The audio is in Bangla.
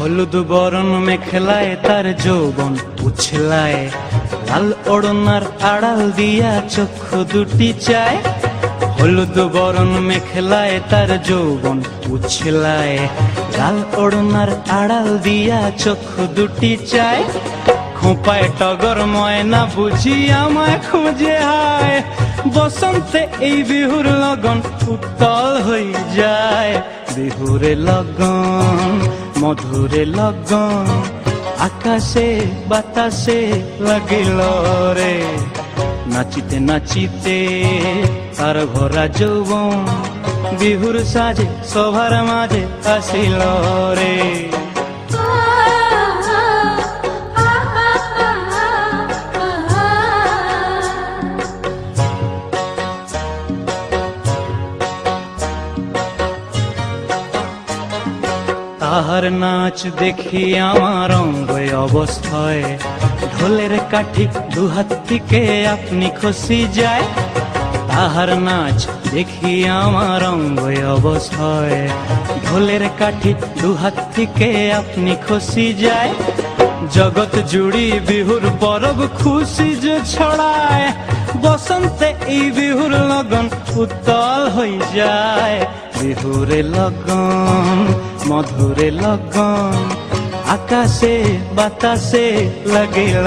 হলুদ বরণ মেখলায় তার যৌবন উছলায়। লাল ওড়নার আড়াল দিয়া চক্ষু দুটি চায়। হলুদ বরণ মেখলায় তার যৌবন উছলায়। লাল ওড়নার আড়াল দিয়া চক্ষু দুটি চায়। খোঁপায় টগর ময়না বুঝি আমায় খুঁজে হায়। বসন্তে এই বিহুর লগন উত্তল হয়ে যায়। বিহুরে লগন মধুরে লগন আকাশে বাতাসে লাগিল রে নাচিতে নাচিতে তার ভরা যৌবন বিহুর সাজে সভার মাঝে আসিল রে তাহার নাচ দেখি আমার অঙ্গ অবস্থায়। ঢোলের কাঠি দুহাত থেকে আপনি খসি যায়। তাহার নাচ দেখি আমার অঙ্গ অবস্থায়। ঢোলের কাঠি দুহাত থেকে আপনি খসি যায়। জগৎ জুড়ি বিহুর পরব খুশি যে ছড়ায়। বসন্তে এই বিহুর লগন উত্তল হয়ে যায়। বিহুরে লগন মধুরে লগন আকাশে বাতাসে লাগিল।